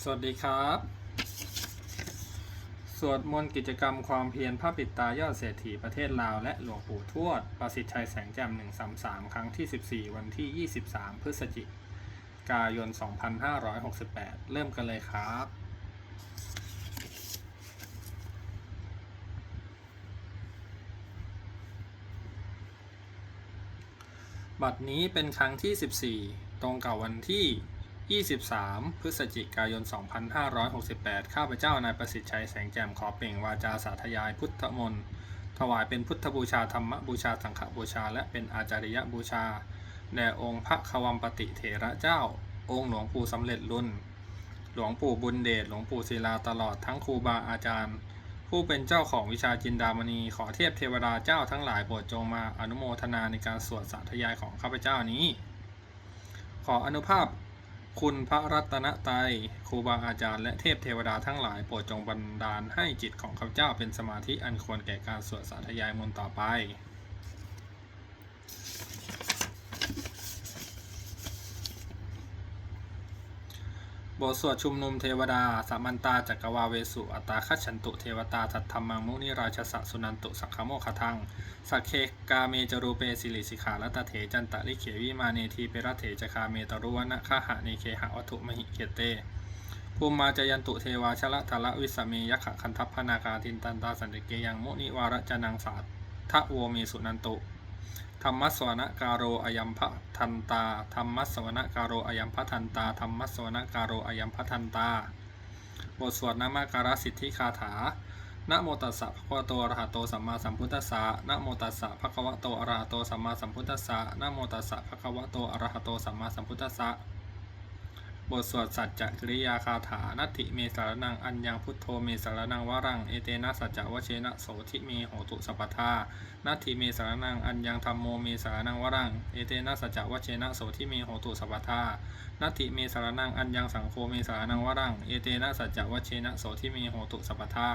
สวัสดีครับ สวดมนต์กิจกรรมความเพียรพระปิดตายอดเศรษฐีประเทศลาวและหลวงปู่ทวด ประสิทธิ์ชัยแสงแจ่ม133 ครั้งที่ 14 วันที่ 23 พฤศจิกายน 2568 เริ่มกันเลยครับ บัดนี้เป็นครั้งที่ 14 ตรงกับวันที่ 23 พฤศจิกายน 2568 ข้าพเจ้านายประสิทธิ์ชัยแสงแจ่มขอเปล่งวาจาสาธยายพุทธมนต์ถวายเป็นพุทธบูชาธรรมบูชาสังฆบูชา และเป็นอาจาริยบูชาแด่องค์พระควัมปติเถระเจ้า องค์หลวงปู่สำเร็จรุ่น หลวงปู่บุญเดชหลวงปู่ศิลาตลอดทั้งครูบาอาจารย์ ผู้เป็นเจ้าของวิชาจินดามณี ขอเทพเทวดาเจ้าทั้งหลายโปรดจงมาอนุโมทนาในการสวดสาธยายของข้าพเจ้านี้ ขออนุภาพ คุณพระรัตนตรัยครูบาอาจารย์และเทพเทวดาทั้งหลายโปรดจงบันดาลให้จิตของข้าพเจ้าเป็นสมาธิอันควรแก่การสวดสาธยายมนต์ต่อไป บทสวดชุมนุมเทวดา สามันตาจักรวาเวสุ อัตตาคัจฉันตุเทวตาทัตธรรมังมุนิราชสะสุนันตุสักขโมคทัง สักเคกาเมจรูเปสิริสิขาลัตเถจันตะลิเขวิมาเนทีเประเถจคาเมตรุวนะคหะเนเคหะวัตุมหิเกเตภูมิมาจยันตุเทวาชละทละวิสเมยขะคันทัพพนากาตินตันตาสันติเกยังมุนิวารจนังสาทะโวเมสุนันตุธรรมสวนกาโรอยัมพะทันตาธรรมสวนกาโรอยัมพะทันตาธรรมสวนกาโรอยัมพะทันตา บทสวดนามการสิทธิคาถา นะโมตัสสะภะคะวะโตอะระหะโตสัมมาสัมพุทธัสสะนะโมตัสสะภะคะวะโตอะระหะโตสัมมาสัมพุทธัสสะนะโมตัสสะภะคะวะโตอะระหะโตสัมมาสัมพุทธัสสะบทสวดสัจจกริยาคาถานัตถิเมสารนังอัญญังพุทโธเมสารนังวรังเอเตนะสัจจวเชนะโสทิเมโหตุสัพทานัตถิเมสารนังอัญญังธรรมโมเมสารนังวรังเอเตนะสัจจวเชนะโสทิเมโหตุสัพทานัตถิเมสารนังอัญญังสังโฆเมสารนังวรังเอเตนะสัจจวเชนะโสทิเมโหตุสัพทา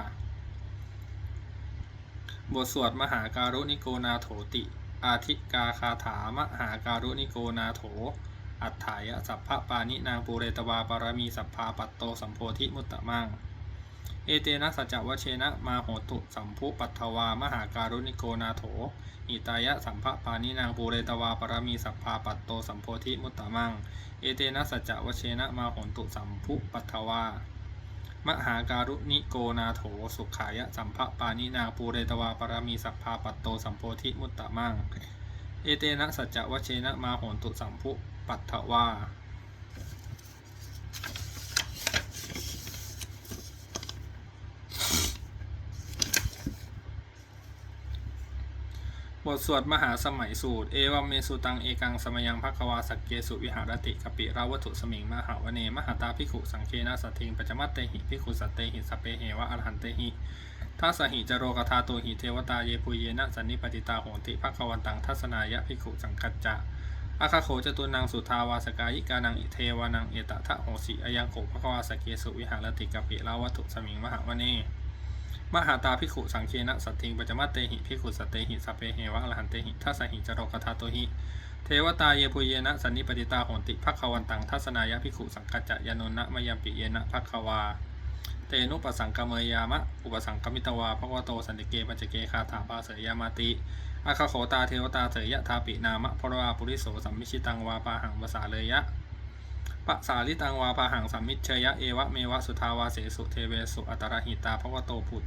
บทสวดมหาการุณิโกนาโถติ อาทิกาคาถามหาการุณิโกนาโถ อัฏฐายะสัพพะปานินางปูเรตวาปารมีสัพพาปัตโตสัมโพธิมุตตะมัง เอเตนะสัจวเชนะมาโหตุสัมพุปัตถวามหาการุณิโกนาโถ อิตายะสัมภะปานินางปูเรตวาปารมีสัพพาปัตโตสัมโพธิมุตตะมัง เอเตนะสัจจวเชนะมาโหตุสัมพุปัตถวา มหาการุณิโกนาโถสุขายะสัมภะปานินาปูเรตวาปารมีสัพพาปัตโตสัมโพธิมุตตะมังเอเตนะสัจจวเชนะมาโหตุสัมพุปัตถวา บทสวดมหาสมัยสูตร เอวัมเมสุตัง เอกังสมยังภควาสักเกสุวิหารติกปิราวัตถุสมิงมหาวเน มหาตาภิขุสังเคนะสัตถิงปัจมัตเตหิภิขุสัตเตหิสเปเหวะอรหันเตหิทัสหิจโรกธาโตหิเทวตาเยปุเยนะสันนิปติตาโหติภควันตังทัศนายะภิขุสังคัจจะอาคาโขจตุนังสุทาวาสกายิกานังอิเทวานังเอตทะโหสิอายังโขภควาสกเกสุวิหารติกปิราวัตถุสมิงมหาวเน มหาตาภิขุสังเคนะสัตถิงปัจมัตเตหิภิขุสัตเตหิสัพเพเหวะอรหันเตหิทัสสหิจโรกธาโตหิเทวตาเยปุเยนะสันนิปติตาโหนติภัควันตังทัศนายะภิขุสังกัจจยานนนะมยัมปิเยนะภัควาเตนุปสังกเมยามะ อุปสังกมิตวาภควโตสันติเกปัจเกคาถาปาเสยยามาติอาคาโขตาเทวตาเสยยะทาปินามะพรวาปุริโสสัมมิชิตังวาปาหังภาษาเลยะ ปะสาลิตังวาปาหังสัมมิชยะเอวะเมวะสุทาวาเสสุเทเวสุอัตตรหิตาภควโตพุต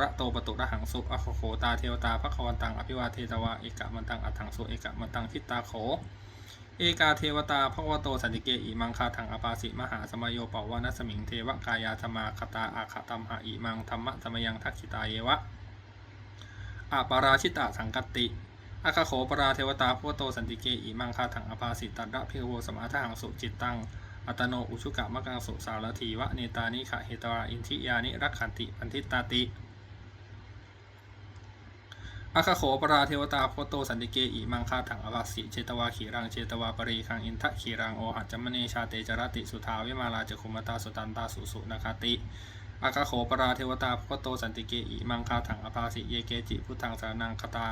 ระโตปตุระหังสุอโคโขตาเทวตาภควันตังอภิวาเทตวาเอกะมันตังอัตถังสุเอกะมันตังทิตาโขเอกาเทวตาภควโตสันติเกอิมังคาถังอปาสิมหาสมโยปวานัสมิงเทวกายาธรรมาคตาอาคตัมหะอิมังธรรมะสมยังทักขิตาเยวะอาปาราชิตาสังกติ อาคาโขปราเทวตาภควโตสันติเกอิมังคาถังอปาสิตัดระพิโวสมาทหังสุจิตตัง อัตโนอุชุกะมะกังสุสารถีวะเนตานิขะเหตวาอินทิยานิรักขันติพันธิตาติอาคาโขปราเทวตาโพโตสันติเกอิมังคาถังอวาสิเชตวาขีรังเชตวาปรีคังอินทะขีรังโอหัจจมเนชาเตจรติสุทาวิมาลาจคุมตาสุตันตาสุสุนาคาติอาคาโขปราเทวตาโพโตสันติเกอิมังคาถังอปาสิเยเกจิพุทธังสารนังคตา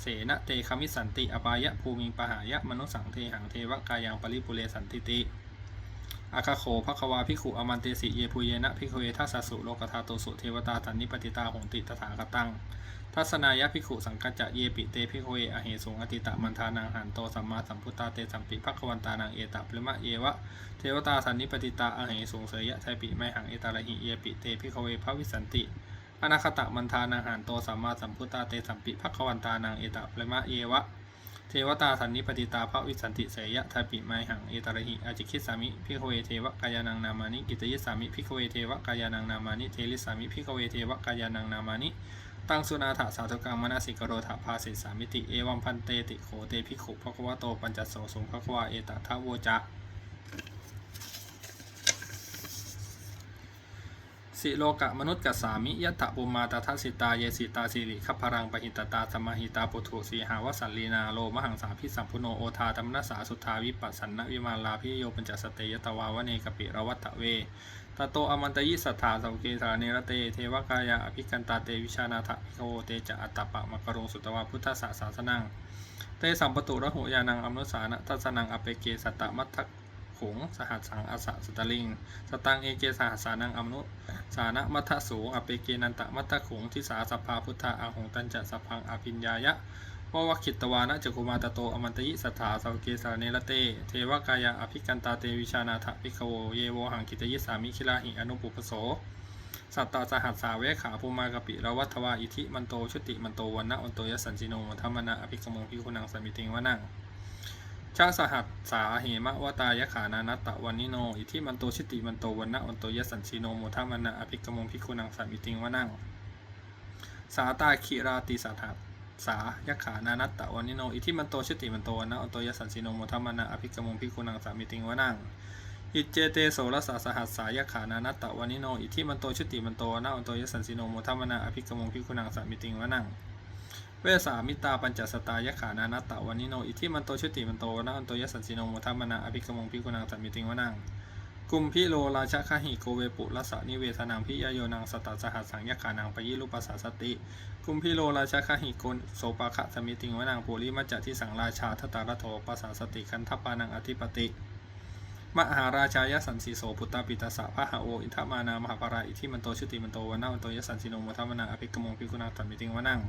เสนเตคามิสันติ อปายะภูมิงปหายะมนุสังเทหังเทวกายังปริปุเรสันติติอาคาโขภควาภิขุอมันเตสิเยปุเยนะภิกขุเยทัสสุโลกธาโตสุเทวตาสันนิปติตาหงติตถาคตัง ทัศนายะภิขุสังกัจจะเยปิเตภิกขุเยอเหสุงอติตะมันทานังหันโตสัมมาสัมพุทธาเตสัมปิภควันตานังเอตะปริมะเยวะเทวตาสันนิปติตาอเหสุงเสยะไทปิไมหังเอตาระหิเยปิเตภิกขุเยภวิสันติ อนาคตะมันทานังหันโตสัมมาสัมพุทธาเตสัมปิภควันตานังเอตะปรมะเยวะ เทวตาสันนิปติตาภวิสันติเสยะทาปิไมหังเอตระหิอาจิคิสามิพิกเวเทวกายานังนามานิกิตยิสามิพิกเวเทวกายานังนามานิเทลิสามิพิกเวเทวกายานังนามานิตังสุนาถสาธุกังมนาสิกโรธาภาสิสามิติเอวัมพันเตติโขเตภิกขุภควะโตปัญจโสสุงภควาเอตทะโวจะ สิโลกะมนุษย์กัสามิยัตถปุมาตทัสิตาเยสิตาสิริขพรังปหิตตาสมหิตาปุถุสีหาวสันลีนาโลมหังสาพิสัมพุโนโอทาธรรมนัสสาสุทธาวิปัสสันนวิมาลาพิโยปัญจสเตยตวาวเนกปิรวัตเวตโตอมันตยิสัทธาสังเกสาเนรเต เทวกายาอภิกันตาเตวิชานาถพิโคเตจะอัตตปะมะกรงสุตวาพุทธศาสาสนังเตสัมปตุระหุยานังอมนุสานะทัสนังอเปเกสัตตมัทธ ขงสหัสสังอสะสตลิง สตังเอเกสหัสสานังอมนุสานะมัทสูอเปเกนันตะมัทขงทิสาสพพาพุทธาอังหงตันจะสพพังอภิญญายะววคิตวานะจักุมาตโตอมันตยิสัทธาสวเกสาเนรเต เทวกายาอภิกันตาเตวิชานาถพิกโวเยโวหังกิตยิสามิคิลาหิอนุปุปโสสัตตาสหัสสาเวขาภูมากปิรวัตวาอิทิมันโตชุติมันโตวันนะวันโตยสันจิโนธรรมนะอภิกมงพิคุนังสมิติงวนัง ชาสหัสสาเหมะวตายะขานานัตตะวันนิโน อิทิมันโตชุติมันโตวันนะวันโตยสันจิโนโมธรรมนะอภิกมงพิคุนังสมิติงวนังสาตาคิราติสัทธสายะขานานัตตะวันนิโน อิทิมันโตชุติมันโตวันนะวันโตยสันจิโนโมธรรมนะอภิกมงพิคุนังสมิติงวนังอิเจเตโสรสาสหัสสายขานานัตตะวานิโน อิทิมันโตชุติมันโตนาอันโตยสันสิโนโมทัมมนาอภิกมงพิคุนังสามิติงวนัง เวสามิตาปัญจสตายขานานัตตะวานิโนอิทิมันโตชุติมันโตนาอันโตยสันสิโนโมทัมมนาอภิกมงพิคุนังสามิติงวนังกุมพิโลราชคหิโกเวปุรสานิเวทนังพิยโยนังสตัสสหัสสังยขานังปยิลุปัสสาสติกุมพิโลราชคหิโกโสปาคะสมิติงวนังปุริมัจจทิสังราชาทตารโถปัสสาสติคันทปานังอธิปติมหาราชายสันสีโสพุตตาปิตาสะพะหะโออินทมานามหาปาราอิทิมันโตชุติมันโตวันาวันโตยสันสิโนมทัมนาอภิกมงพิกุณาตันมิติงวนัง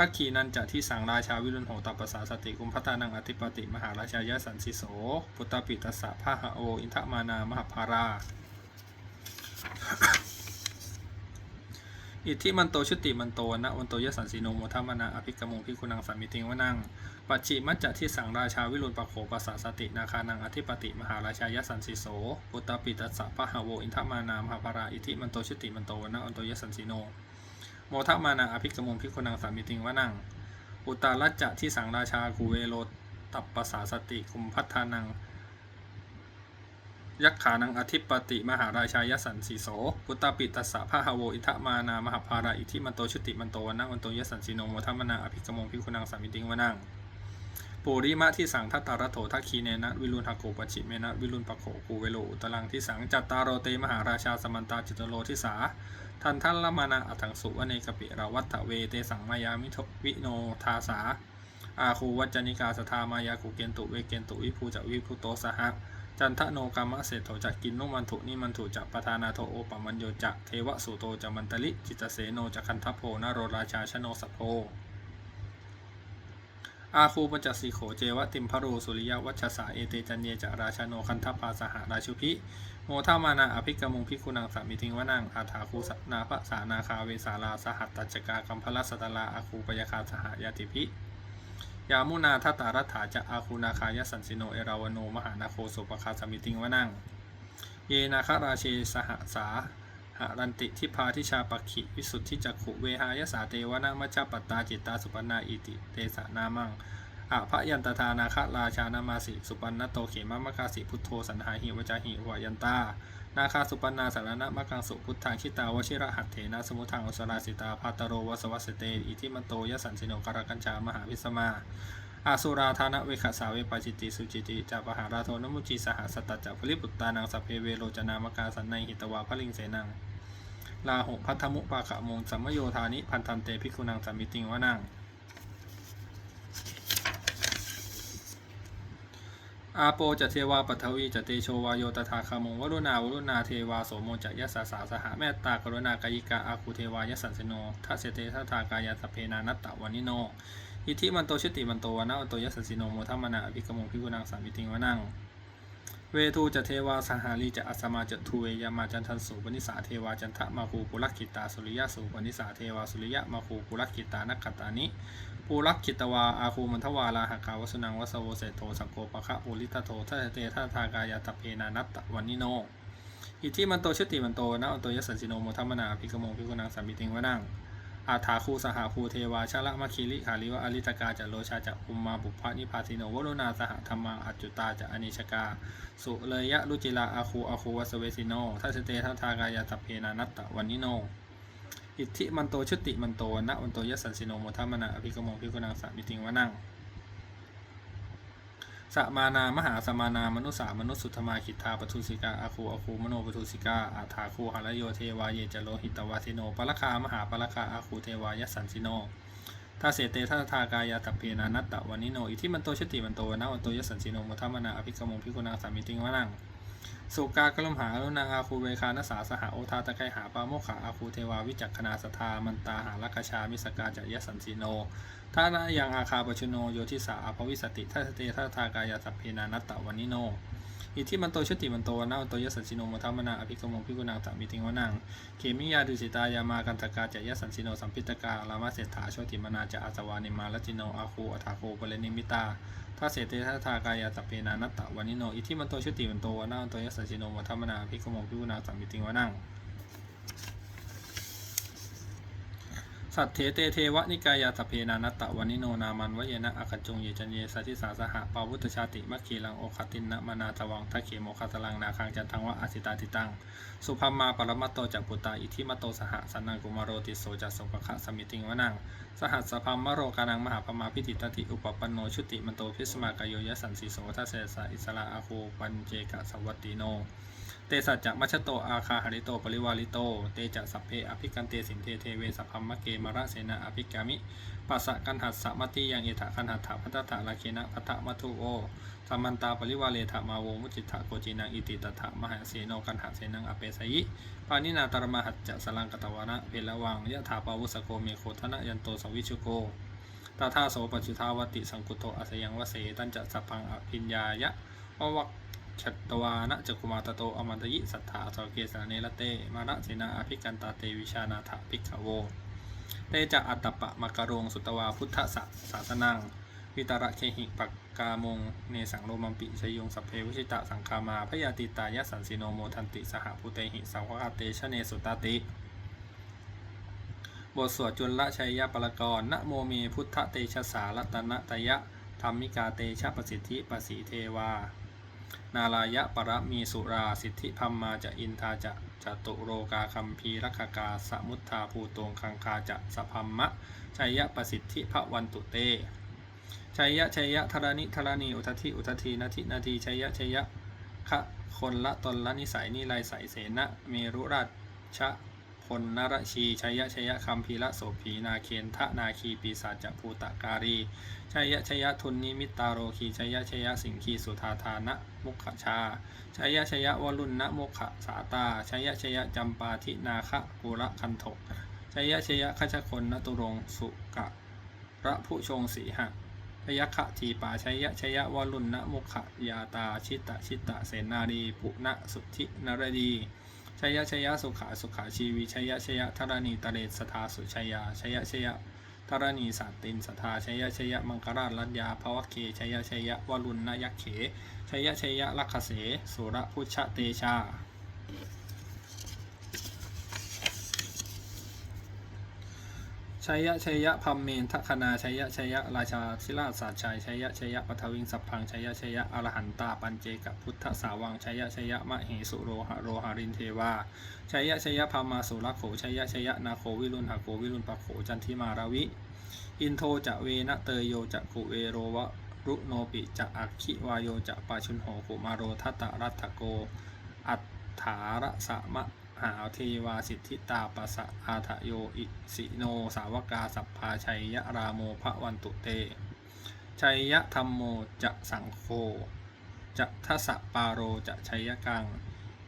ทักขีนันจะที่สังราชาวิรุณโหตปปสาสติกุมพัตานังอธิปติ มหาราชายสันสีโส พุตตปิตาสะพะหโอ อินทมานามหาปารา อิทธิมันโตชุติมันโตนะวันโตยสันสีโนโมทัมนาอภิกมงพิกุณังสามิติงวนังปัจฉิมัจจะที่สังราชาวิรุณปะโขปัสสาสตินาคานังอธิปติ มหาราชายสันสิโสปุตตปิตัสสะพะหโวอินทมานามหาภารา อิทธิมันโตชุติมันโตนะอันโตยสันสิโน โมทัมานาอภิกมงพิคุนังสามิติงวะนัง อุตตาลัจจะที่สังราชากูเวโรตัปปสาสติคุมพัฒานัง ยักขานังอธิปติมหาราชา ยสันสีโสพุตตาปิตัสสะพะหะโวอิทะมานามหาภาราอิทิมันโตชุติมันโตวันนะวันโตยสันสีโนโมทัมมนาอภิกมงพิคุนังสามิติงวะนังปุริมะที่สังทัตตารโถทักคีเนนะวิรุณหโกปชิเมนะวิรุณปะโขกูเวโลตลังที่สังจัตตารโรเตมหาราชาสมันตาจิตโลทิสา ทันทัลละมานาอัถังสุวเนกปิราวัตถเวเตสังมายามิทวิโนทาสาอาคูวัจนิกาสทามายากุเกนตุเวเกนตุวิภูจะวิภูโตสหะจันทโนกรรมะเศรษโถจักกินนุมันถุนิมันถุจักปทานาโทโอปมัญโยจะเทวสุโตจะมันตลิจิตเสโนจะคันทโพนโรราชาชโนสโพอาคูปัญจสีโขเจวะติมพรูสุริยวัชสาเอเตจันเยจะราชาโนคันทปาสหราชุพิ โมทามานาอภิกรมุงพิคุนังสามิติงวนังอาถาคูสนาภสานาคาเวสาลาสหัตตจกากัมพลสตลาอาคูปยคาสหายติพิยามุนาทัตตารัฐาจะอาคูนาคายสันสิโนเอราวโนมหานาโคสุปคาสมิติงวนัง เยนาคราเชสหสาหารันติทิพาทิชาปักขิวิสุทธิจักขุเวหายสาเตวนามัชฌปัตตาจิตตาสุปนาอิติเตสะนามัง อะพะยันตทานาคราชานามาสิสุปันนโตเขมะมะกาสิพุทโธสันหาหิวจาหิวายันตา นาคาสุปันนาสารณะมะกังสุพุทธังชิตาวชิระหัตเถนะสมุทังอุสราสิตาภาตโรวสวัสเตอิทิมันโตยสันสิโนกรกัญชามหาวิสมาอาสุราธานะเวขสาเวปาจิติสุจิติจาปหาราโทนมุจีสหสตัจจะพลิปุตตานังสัพเพเวโรจนามกาสันในหิตวาพลิงเสนังลาหุพัทธมุปาขะมงสัมมโยธานิพันธันเตภิกุนังสัมมิติงวะนัง อาโปจะเทวาปัทวีจะเตโชวาโยตถาคามงวรุณาวรุณาเทวาโสโมจะยสสาสาสหเมตตากรุณากายิกาอาคูเทวายสสันสโนทัสเตทัทากายาสเพนานัตตะวานิโนอิทิมันโตชิติมันโตวานะวันโตยสสันสิโนโมทัมนาอภิกมงพิกุนังสามิติงวานังเวทูจะเทวาสหารีจะอัสมาจะทูเวยามาจันทันสุปนิสาเทวาจันทะมาคูปุรักขิตาสุริยะสุปนิสาเทวาสุริยะมาคูปุรักขิตานักขตานิ ปูรักขิตวา อาคูมันทวาลาหกาวสนังวสโวเสโทสังโกปะคะปุริตโททัตเตทัทากายาตเพนานัตวันนิโน อิทิมันโตชติมันโตนะอันโตยสันสิโนโมทัมมนาภิกโมงพิกุนังสัมมิติงวะนังอาถาคูสหาคูเทวาชาละมะคีริขาลิวะอริตกาจะโลชาจะอุมมาบุพพานิพาทิโนวโรนาสหธรรมาอัจจุตาจะอนิชกา สุเลยะรุจิลาอาคูอาคูวัสเวสิโนทัสเตทัทากายาตเพนานัตวันนิโน อิทธิมันโตชุติมันโตนะวันโตยสันสิโนโมทัมมนาอภิกมงพิกนังสัมมิติงวะนังสมานามหาสมานามนุษสามนุสสุธมาคิทาปทุสิกาอาคูอาคูมโนปทุสิกาอาถาคูหารโยเทวาเยจโลหิตวาสิโนปะลคามหาปะลคาอาคูเทวายสันสิโนทาเสเตทัทากายาตัพเพนานัตตะวันิโนอิทิมันโตชติมันโตนะวันโตยสันสิโนมุทัมมนาอภิกมงพิกุณาสามิติงวะนัง สุกากลมหาอรุณางอาคูเวคานสาสหาโอทาตะไคหาปาโมขาอาคูเทวาวิจักขณาสทามันตาหาลักชามิสกาจะยสันสิโนท่านายังอาคาปชุโนโยทิสาอภวิสติทัสเตทัทากายาสัพเพนานัตตะวันิโนอิทิมันโตชติมันโตนาวันโตยสันสิโนมทัมมนาอภิกมงพิกุณาตมิติงวนังเขมิยาดุสิตายามากันตกาจะยสันสิโนสัมพิตกาลามาเศรษฐาโชติมนาจะอาสวานิมาลจิโนอาคูอัฐาโคปเลนิมิตา ถ้าเสเตทัทากายาตเปนานัตตะวันิโน อิทิมันโตชติมันโตนาวันโตยสัจจิโนมทัมมนาภิกมงพิกุนาตมิติงวนัง สัตเถเตเทวะนิกายาตเพนานัตตะวันิโนนามันวเยนะอาคัจจงเยจันเยสัทิสาสหะปาวุตชาติมัคคีลังโอคตินนะมนาตวังทัคเขโมคาตลังนาคังจันทังวะอาสิตาติตัง สุภัมมาปรมัตโตจักปุตตาอิทิมัตโตสหะสันนังกุมารโรติโสจัสสุปะคะสมิติงวนัง สหัสสพัมมโรกานังมหาพมาพิติตติอุปปันโนชุติมันโตพิสมากโยยสันสีโสทัสเสสะอิสระอาคูปัญเจกะสวัตติโน เตสัจจะมัชโตอาคาหริโตปริวาลิโต เตจะสัพเพอภิกันเตสินเทเทเวสัพพัมมะเกมระเสนาอภิกามิปัสสะกันหัสสะมติยังเอถะกันหัตถะพัตตะลาเคนะพัตตะมัทุโอสัมมันตาปริวาเลถะมาโวมุจิตะโกจินังอิติตถะมหาเสโนกันหะเสนังอเปสยิปานินาตรมหัจจะสลังกตวนะเพลวังยะถาปาวุสโกเมโคทนะยันโตสวิชุโกตถาโสปัจจุทาวติสังกุโตอาสยังวเสตันจะสัพพังอภิญญายะววัก ชัตตวานะจักคุมาตโตอมันตยิสัทธาสเกสาเนละเตมาระเสนาอภิกันตาเตวิชานาถภิกขโวเตจะอัตตปะมะกะรงสุตวาพุทธสะสาสนังวิตระเคหิปักกามงเนสังโลมัมปิชยงสัพเพวิชิตะสังคามาพยาติตายะสันสิโนโมทันติสหพุเตหิสังวะเตชะเนสุตติบทสวดจุลชัยยปรกรณ์นะโมเมพุทธเตชะสารัตนะตยะธรรมิกาเตชะประสิทธิปสีเทวา นาลายะปรมีสุราสิทธิพัมมาจะอินทาจะจตุโรกาคัมพีรักกาสมุทธาภูตงคังคาจะสะพัมมะชัยยะประสิทธิพระวันตุเตชัยยะชัยยะธรณิธรณีอุทธิอุทธีนาทินาทีชัยยะชัยยะคะคนละตนละนิสัยนิไลใสเสนะเมรุราชะ พลนรชีชัยยะชัยะคัมพีละโสภีนาเคนทะนาคีปีศาจภูตการีชัยยะชัยะทุนนิมิตาโรคีชัยยะชัยะสิงคีสุธาธานะมุขชาชัยยะชัยะวรุณนะโมขสาตาชัยยะชัยะจำปาทินาคะกุระคันโถชัยยะชัยะขชคนนตุรงสุกะพระผู้ชงสีหะพยัคฆทีปาชัยยะชัยะวรุณนะโมขยาตาชิตตชิตตเสนารีปุณะสุทธินรดี ชัยยะชัยยะสุขาสุขาชีวีชัยยะชัยยะธรณีตะเรสทาสุชัยยาชัยยะชัยยะธรณีสัตตินสทาชัยยะชัยยะมังกราชรัตยาภวเคชัยยะชัยยะวรุณนยักเขชัยยะชัยยะลักขเสสุรพุชเตชา ชัยยะชัยยะพัมเมนทคณาชัยยะชัยยะราชาธิราชสาชัยชัยยะชัยยะปทวิงสัพพังชัยยะชัยยะอรหันตาปัญเจกพุทธสาวังชัยยะชัยยะมะเหสุโรหะโรหารินเทวาชัยยะชัยยะพามาสุรโขชัยยะชัยยะนาโควิรุณหโกวิรุณปะโขจันทิมาราวิ อินโทจะเวนะเตยโยจะกุเวโรวะรุโนปิจะอักขิวายโยจะปาชุนโหกุมาโรทัตตะรัตโก อัฏฐาระสะมะ หาเทวาสิทธิตาปะสะอาทะโยอิสิโนสาวกาสัพพาชัยยะรามโมภะวันตุเต ชัยยะธรรมโมจะสังโฆจะทัสสะปาโรจะชัยกัง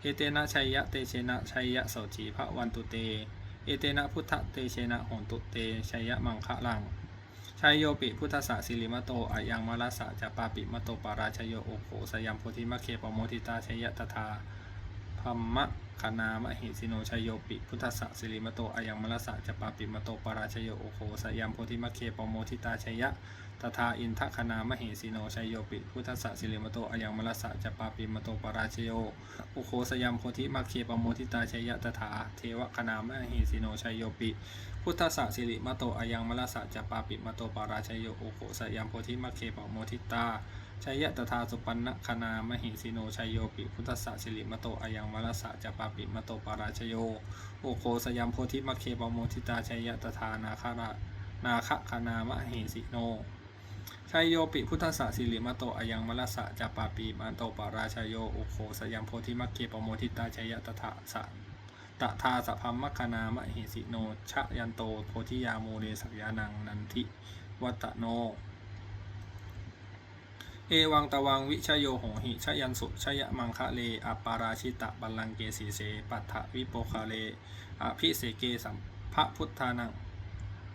เอเตนะชัยยะเตเชนะชัยยะโสจีพระวันตุเต เอเตนะพุทธเตเชนะหนตุเตชัยยะมังคะลังชัยโยปิพุทธะสิริมโตอายังมะลสสะจะปาปิมโตปาราชโยโอโขสยัมโพธิมะเคปโมทิตาชัยยะตถาพัมมะ คณามหิสิโนชยโยปิ พุทธะสิริมโตอายังมะลสะจะปาปิมโตปราชโยโอโขสยัมโพธิมะเคปโมทิตาชยะตถาอินทคณามหิสิโนชยโยปิ พุทธะสิริมโตอายังมะลสะจะปาปิมโตปราชโยโอโขสยัมโพธิมะเคปโมทิตาชยะตถาเทวคณามหิสิโนชยโยปิ พุทธะสิริมโตอายังมะลสะจะปาปิมโตปราชยโยโอโขสยัมโพธิมะเคปโมทิตา ชัยยะตถาสุปันนะคณามหิสิโนชัยโยปิพุทธะสิริมโตอายังมะลสะจะปาปิมโตปาราชโย โอโขสยัมโพธิมะเคปโมทิตาชัยยะตถานาคารานาคะคณามหิสิโนชัยโยปิพุทธะสิริมโตอายังมะลสะจะปาปิมโตปาราชโย โอโขสยัมโพธิมะเคปโมทิตาชัยยะตถาสะตถาสัพพมัคคณามหิสิโนชะยันโตโพธิยาโมเรสักยานังนันทิวัตโน เอวังตะวังวิชโยโหหิชยันสุชยะมังคะเลอปาราชิตะบัลลังเกสีเสปัฏฐวิโปคาเลอภิเสเกสัมภะพุทธานัง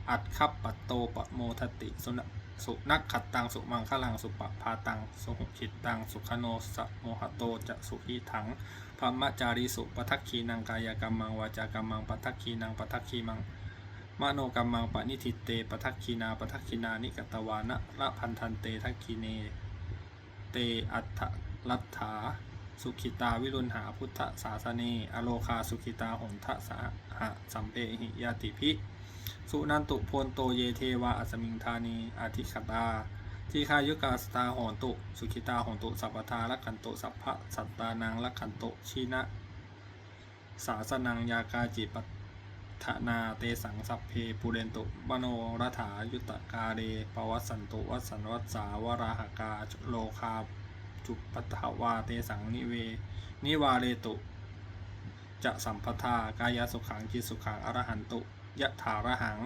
อัดคับปัตโตปโมทติสุนสุนักขัดตังสุมังคลังสุปะพาตังสุหุขิตตังสุขโนสะโมหโตจะสุหิถังพรมจาริสุปทักขีนังกายกรรมังวาจากรรมังปทักขีนังปทักขีมังมโนกรรมังปณิทิเตปทักขีนาปทักขีนานิกตวานะละพันธันเตทักขีเน เตอัฏฐลัทธาสุขิตาวิรุณหาพุทธศาสเนอโลคาสุขิตาหนทะสาหะสัมเพหิยาติพิสุนันตุโพนโตเยเทวาอัสมิงธานีอาทิคตาทีคายุกาสตาโหนตุ สุขิตาโหนตุ สัพพทาลักขันตุ สัพพะสัตตานังลักขันตุชีนะ สาสนังยากาจิปั ธนาเตสังสัพเพปุเรนตุมโนรัฐายุตกาเรปวัสสันตุวัสสันวัสสาวราหกาโลคาจุปัทวาเตสังนิเว นิวาเรตุ จะสัมปทากายสุขังจิตสุขังอรหันตุยะถาระหัง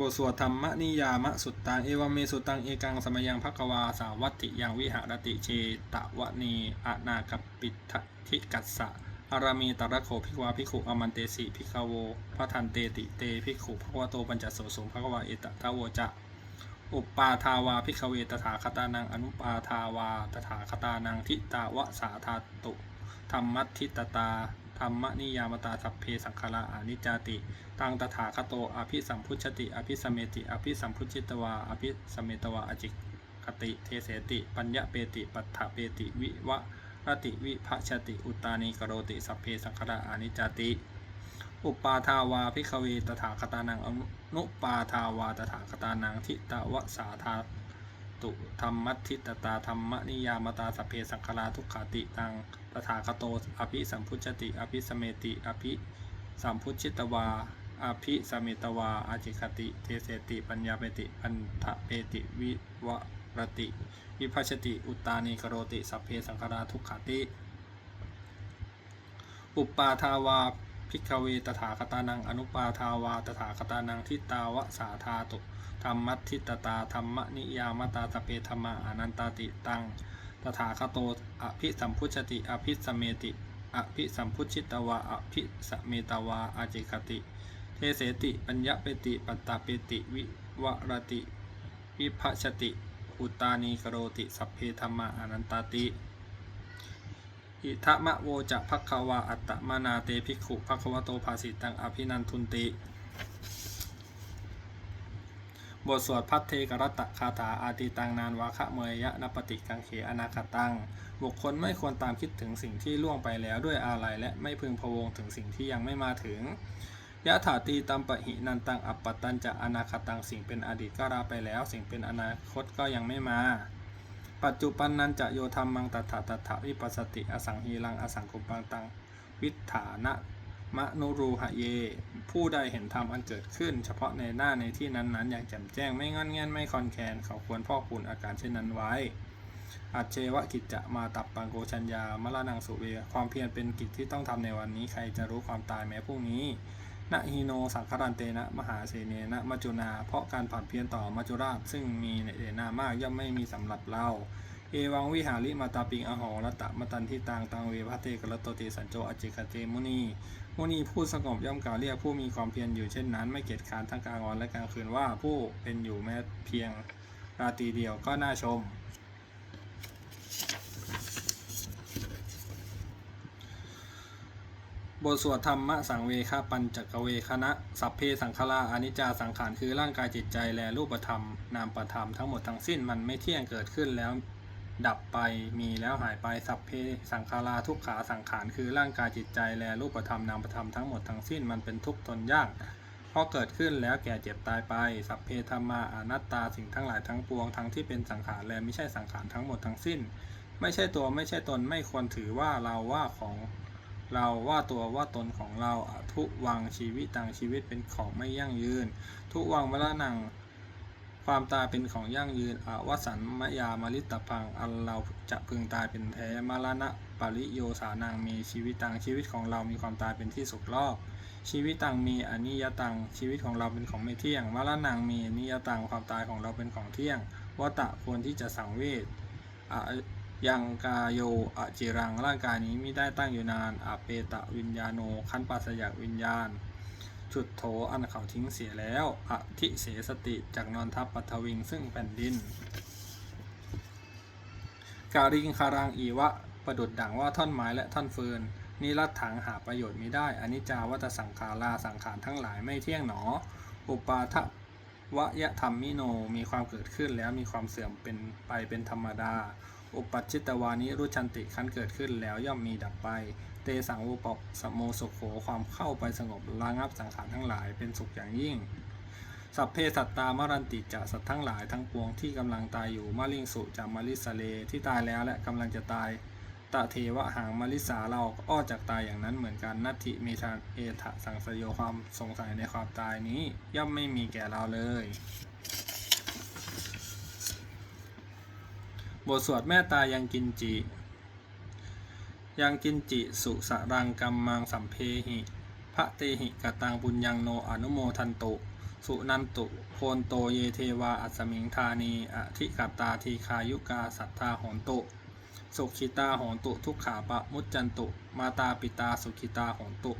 บทสวดธรรมนิยามะสุตตัง เอวเมสุตัง เอกังสมยังภควาสาวัติยังวิหารติเชตะวะนีอนาคปิทธิกัสสะอารามีตระโขภิกวาภิกขุอมันเตสิภิกขโวพระทันเตติเตภิกขุภควโตปัญจโสสมภควาเอตทะโวจะ อุปปาทาวาภิกขเวตถาคตานังอนุปาทาวาตถาคตานังทิตาวะสาธาตุธรรมัทิตตา ธรรมนิยามตาสัพเพสังคาอานิจจติตังตถาคโตอภิสัมพุชติอภิสมเมติ อภิสัมพุชิตวาอภิสมเมตวาอจิคติเทเสติ ปัญญาเปติปัฏฐเปติวิวะรติวิภชติอุตานีกโรติสัพเพสังคาอานิจจติ อุปาทาวาพิกขเวตถาคตานังอนุปาทาวาตถาคตานังทิตวสาธา ตุธรรมัทิตตาธรรมนิยามตาสเพสังคาราทุกขาติตังตถาคโต อภิสัมพุชติ อภิสเมติ อภิสัมพุชิตวา อภิสมเมตวา อาจิคติ เทเสติ ปัญญาเปติ ปันทะเปติ วิวรติ วิภัชติ อุตตานีกโรติ สัพเพสังคาราทุกขาติ อุปปาทาวา พิกขเวตถาคตานัง อนุปาทาวาตถาคตานังทิตาวสาธาตุธรรมัตทิตตาธรรมนิยามตาตเปธรรมาอนันตติตังตถาคโตอภิสัมพุชติอภิสมเมติอภิสัมพุชิตวาอภิสเมตวาอาจิคติ เทเสติปัญญเปติปัตตาเปติวิวรติ วิภัชติ อุตานีกโรติสัพเพธรรมาอนันตติ อิทะมะโวจะภักขวาอัตตมานาเตภิกขุภักขวโตภาสิตังอภินันทุนติ บทสวดพัทเทกรัตตะคาถาอาติตังนานวาคะเมยยะนปฏิกังเขอนาคตัง บุคคลไม่ควรตามคิดถึงสิ่งที่ล่วงไปแล้วด้วยอาลัยและไม่พึงพวงถึงสิ่งที่ยังไม่มาถึงยะถาตีตัมปะหินันตังอัปปตันจะอนาคตังสิ่งเป็นอดีตก็ราไปแล้ว สิ่งเป็นอนาคตก็ยังไม่มา ปัจจุปันนันจะโยธรรมังตถาตถาวิปัสสติ อสังหีรัง อสังคุปังตัง วิถานะมะนุรูหะเย ผู้ใดเห็นธรรมอันเกิดขึ้น เฉพาะในหน้าในที่นั้นๆ อย่างแจ่มแจ้งไม่งอนแงนไม่คอนแคนเขาควรพอกพูนอาการเช่นนั้นไว้ อัจเชวะกิจจะมาตับปังโกชัญญามะละนังสุเวความเพียรเป็นกิจที่ต้องทำในวันนี้ใครจะรู้ความตายแม้พรุ่งนี้ นะฮิโนสังคารันเตนะ มหาเสเนนะมัจจุนา เพราะการผัดเพี้ยนต่อมัจจุราช ซึ่งมีในเดนามากย่อมไม่มีสำหรับเรา เอวังวิหาริมาตาปิงอโหรตะมตันทิตังตังเวพะเตกะระโตเตสัญโจอจิกเตมุนีมุนีผู้สงบย่อมกล่าวเรียกผู้มีความเพียรอยู่เช่นนั้น ไม่เกียจค้านทั้งกลางวันและกลางคืนว่าผู้เป็นอยู่แม้เพียงราตรีเดียวก็น่าชม บทสวดธรรมะสังเวคปัญจกเวคณะ สัพเพสังขาราอนิจจาสังขารคือร่างกายจิตใจและรูปธรรม นามประธรรมทั้งหมดทั้งสิ้นมันไม่เที่ยงเกิดขึ้นแล้ว ดับไปมีแล้วหายไปสัพเพสังขาราทุกขาสังขารคือร่างกายจิตใจและรูปธรรมนามประธรรมทั้งหมดทั้งสิ้นมันเป็นทุกข์ทนยากเพราะเกิดขึ้นแล้วแก่เจ็บตายไป สัพเพธรรมาอนัตตาสิ่งทั้งหลายทั้งปวงทั้งที่เป็นสังขารและไม่ใช่สังขารทั้งหมดทั้งสิ้น ไม่ใช่ตัวไม่ใช่ตนไม่ควรถือว่าเราว่าของ เราว่าตัวว่าตนของเราอทุวังชีวิตต่างชีวิตเป็นของไม่ยั่งยืน ทุวังมรณังความตายเป็นของยั่งยืนอวสันมยามลิตพัง อันเราจะพึงตายเป็นแท้มรณะปริโยสานังมีชีวิตตังชีวิตของเรามีความตายเป็นที่สุขรอบชีวิตตังมีอนิยตังชีวิตของเราเป็นของไม่เที่ยงมรณังมีอนิยตังความตายของเราเป็นของเที่ยงวตะควรที่จะสังเวชอ ยังกาโยอจิรังร่างกายนี้ไม่ได้ตั้งอยู่นานอเปตะวิญญาโนขันปัสยะวิญญาณ จุดโถอันเขาทิ้งเสียแล้ว อธิเสสติจากนอนทับปัทวิงซึ่งแผ่นดิน การิงคารังอีวะประดุดดังว่าท่อนไม้และท่อนฟืนนิรัตถังหาประโยชน์ไม่ได้อนิจจาวัตสังขาราสังขารทั้งหลายไม่เที่ยงหนอ อุปาทวยธรรมมิโนมีความเกิดขึ้นแล้วมีความเสื่อมเป็นไปเป็นธรรมดา อุปัชชิตวานิรุชันติคันเกิดขึ้นแล้วย่อมมีดับไป เตสังอุปปสมโมสุโขความเข้าไปสงบระงับสังขารทั้งหลายเป็นสุขอย่างยิ่ง สัพเพสัตตามรันติจะสัตว์ทั้งหลายทั้งปวงที่กำลังตายอยู่มาลิงสุจามาลิสเลที่ตายแล้วและกำลังจะตายตะเทวะหางมาลิสาเราก็อ้อจากตายอย่างนั้นเหมือนกันนัตถิเมธาเอทะสังสยโยความสงสัยในความตายนี้ ย่อมไม่มีแก่เราเลย บทสวดแม่ตายังกินจิ ยังกินจิสุสรังกัมมังสัมเพหิพระเตหิกตังบุญยังโนอนุโมทันตุ สุนันตุ โพนโตเยเทวาอัสมิงธานีอธิกตตาทีคายุกาสัทธาโหนตุ สุขิตาโหนตุ ทุกขาปะมุจจันตุ มาตาปิตาสุขิตาโหนตุ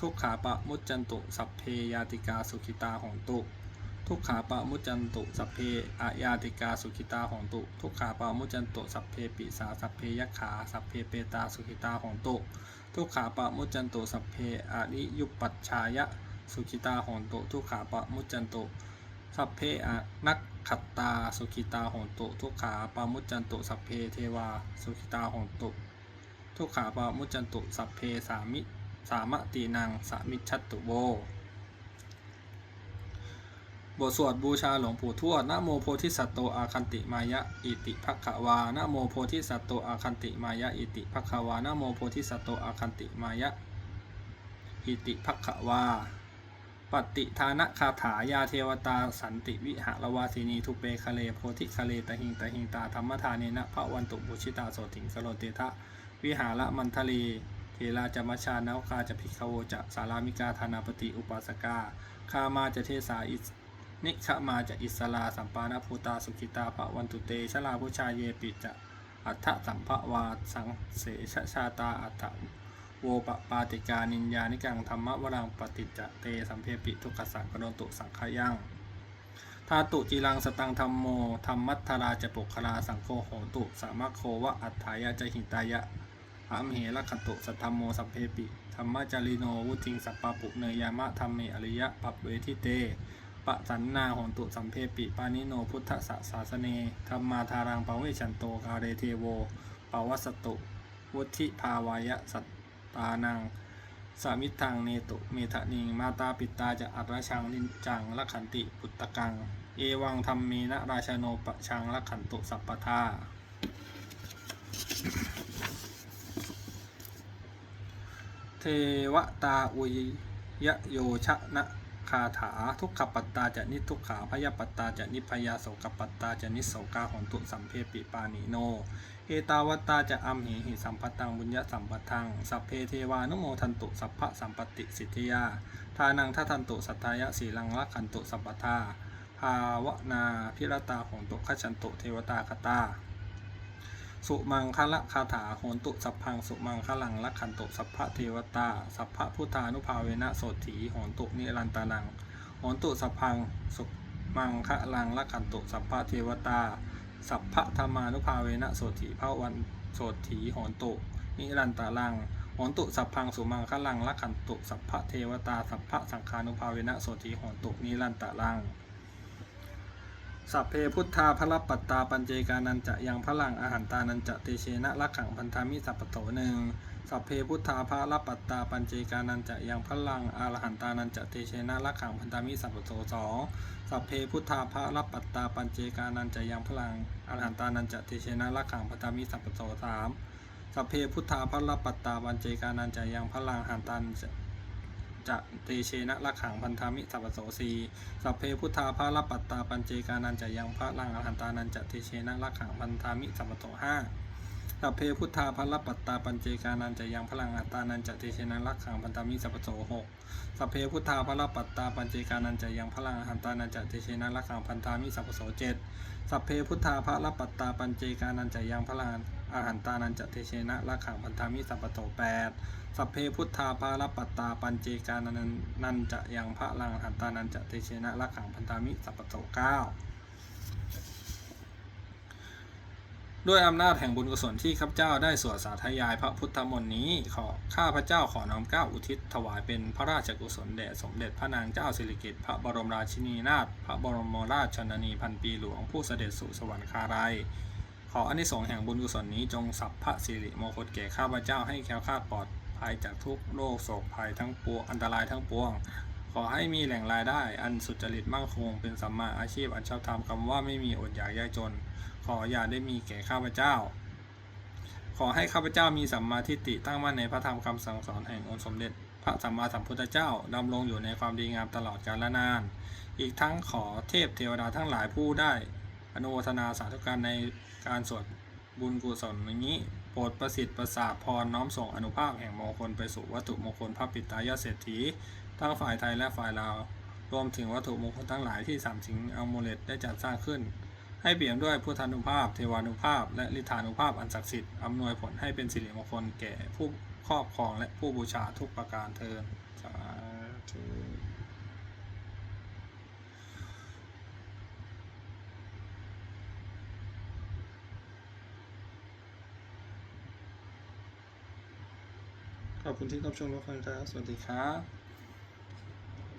ทุกขาปะมุจจันตุ สัพเพยาติกาสุขิตาโหนตุ ทุกขาปะมุจจันตุสัพเพอายาติกาสุขิตาโหนตุ ทุกขาปะมุจจันตุสัพเพปิสาสัพเพยขาสัพเพเปตาสุขิตาโหนตุ ทุกขาปะมุจจันตุสัพเพอริยุปัชชายะสุขิตาโหนตุ ทุกขาปะมุจจันตุสัพเพอนักขัตตาสุขิตาโหนตุทุกขาปามุจจันตุสัพเพเทวาสุขิตาโหนตุทุกขาปามุจจันตุสัพเพสามิสามะตีนังสามิชัตตุโว บทสวดบูชาหลวงปู่ทวดนะโมโพธิสัตโตอาคันติมายะอิติภักขวานะโมโพธิสัตโตอาคันติมายะอิติภักขวานะโมโพธิสัตโตอาคันติมายะอิติภักขวาปฏิทานคาถายาเทวตาสันติวิหารวาสินีทุเปคะเลโพธิคะเลตหิงตหิงตาธรรมทาเนนะพระวันตุบุชิตาโสติงสโลเตทะวิหารมันทะเลเทราจมชชานาวคาจะพิกขโวจะสารามิกาธานาปติอุปาสกาคามาจะเทสาอิ นิขมาจะอิสลาสัมปานาภูตาสุขิตาภวันตุเตชลาพุชายเยปิจะอัฏฐสัมภวาสังเสชชาตาอัฏฐโวปปาติกานินญานิกังธรรมวรังปฏิจจเตสัมเพปิทุกขสังกโนตุสังขยังทาตุจิรังสตังธรรมโมธรรมัทธราจะปุคลาสังโฆโหตุสามะโควะอัฏฐายะจะหิตายะอามเหระขันตุสัทธมโมสัพเพปิธรรมจาริโนวุติงสัปปะปุเนยยามะธรรมเมอริยะปัปเวทิเต ปะสันนาโหนตุสัมเพปิปานิโนพุทธสสาสเนธรรมาทารังปเวชันโตกาเรเทโวปวัสตุ วุธิภาวายะสัตตานังสามิทังเนตุเมทะนิง มาตาปิตาจะอัตรชังนินจังละขันติปุตตะกัง เอวังธรรมเมนะราชโนปะชังละขันตุสัพปทาเทวตาอุยยโยชนะ คาถาทุกขปัตตาจะนิทุกขาพยาปัตตาจะนิพยาโสกปัตตาจะนิโสกาหนตุสัมเพปิปานิโน เอตาวตาจะอัมหิหิสัมปตังบุญญสัมปทัง สัพเพเทวานุโมทันตุสัพพะสัมปติสิทธิยา ทานังทัทันตุสัทธายะสีลังลักขันตุสัพพทาภาวนาพิรตาโหนตุขชันตุเทวตาคตา สุมังคละคาถาโหนตุสัพพังสุมังคลังลักขันตุสัพพะเทวตา สัพพะพุทธานุภาเวนะโสถีโหนตุนิรันตานังโหนตุสัพพังสุมังคลังลักขันตุสัพพะเทวตา สัพพะธรรมานุภาเวนะโสถีพระวันโสถีโหนตุนิรันตาลังโหนตุสัพพังสุมังคลังลักขันตุสัพพะเทวตาสัพพะสังฆานุภาเวนะโสถีโหนตุนิรันตาลัง สัพเพพุทธาพระปัตตาปัญเจกานันจะยังพลังอาหันตานันจะเตเชนะลักขังพันธามิสัพพโตหนึ่งสัพเพพุทธาพระปัตตาปัญเจกานันจะยังพลังอาหันตานันจะเตเชนะลักขังพันธามิสัพพโตสองสัพเพพุทธาพระปัตตาปัญเจกานันจะยังพลังอาหันตานันจะเตเชนะลักขังพันธามิสัพพโตสามสัพเพพุทธาพระปัตตาปัญเจกานันจะยังพลังอาหันตานันจะ จะเตเชนะลักขังพันธามิสัพพโตสีสัพเพพุทธาภาลปัตตาปัญเจกานันจะยังพระลังอรหันตานันจะเทเชนะลักขังพันธามิสัมปโตห้าสัพเพพุทธาภาลปัตตาปัญเจกานันจะยังพลังอหันตานันจะเทเชนะลักขังพันธามิสัมปโตหกสัพเพพุทธาภาลปัตตาปัญเจกานันจะยังพลังอรหันตานันจะเทเชนะลักขังพันธามิสัมปโตเจ็ดสัพเพพุทธาภาลปัตตาปัญเจกานันจะยังพลัง อรหันตานันจะเทเชนะลักขังพันธามิสัมปโตแปดสัพเพพุทธาภาลปัตตาปัญเจกานันนันจะยังพระลังหันตานันจะเตเชนะลักขังพันธามิสัพโตเก้าด้วยอำนาจแห่งบุญกุศลที่ข้าพเจ้าได้สวดสาธยายพระพุทธมนต์นี้ขอข้าพเจ้าขอน้อมเก้าอุทิศถวายเป็นพระราชกุศลแด่สมเด็จพระนางเจ้าสิริกิติ์พระบรมราชินีนาถพระบรมราชชนนีพันปีหลวงผู้เสด็จสู่สวรรคาลัย ขออานิสงส์แห่งบุญกุศลนี้จงสัพพะสิริมงคลแก่ข้าพเจ้าให้แคล้วคลาดปลอดภัยจากทุกโรคโศกภัยทั้งปวงอันตรายทั้งปวง ขอให้มีแหล่งรายได้ อันสุจริตมั่งคง เป็นสัมมาอาชีพอันชอบธรรมคำว่าไม่มีอดอยากยากจน ขออย่าได้มีแก่ข้าพเจ้า ขอให้ข้าพเจ้ามีสัมมาทิฏฐิตั้งมั่นในพระธรรมคำสั่งสอนแห่งองค์สมเด็จ พระสัมมาสัมพุทธเจ้าดำรงอยู่ในความดีงามตลอดกาลนาน อีกทั้งขอเทพเทวดาทั้งหลายผู้ได้ อนุโมทนาสาธุการในการสวดบุญกุศลนี้โปรดประสิทธิ์ประสาทพรน้อมส่งอนุภาพแห่งมงคลไปสู่วัตถุมงคลพระปิตายาเศรษฐีทั้งฝ่ายไทยและฝ่ายลาวรวมถึงวัตถุมงคลทั้งหลายที่สามสิงอัลโมเลตได้จัดสร้างขึ้น ให้เปี่ยมด้วยพุทธานุภาพ เทวานุภาพ และลิธานุภาพอันศักดิ์สิทธิ์อำนวยผลให้เป็นสิริมงคลแก่ผู้ครอบครองและผู้บูชาทุกประการเทินสาธุ ขอบคุณที่รับชมรับฟังครับ สวัสดีครับ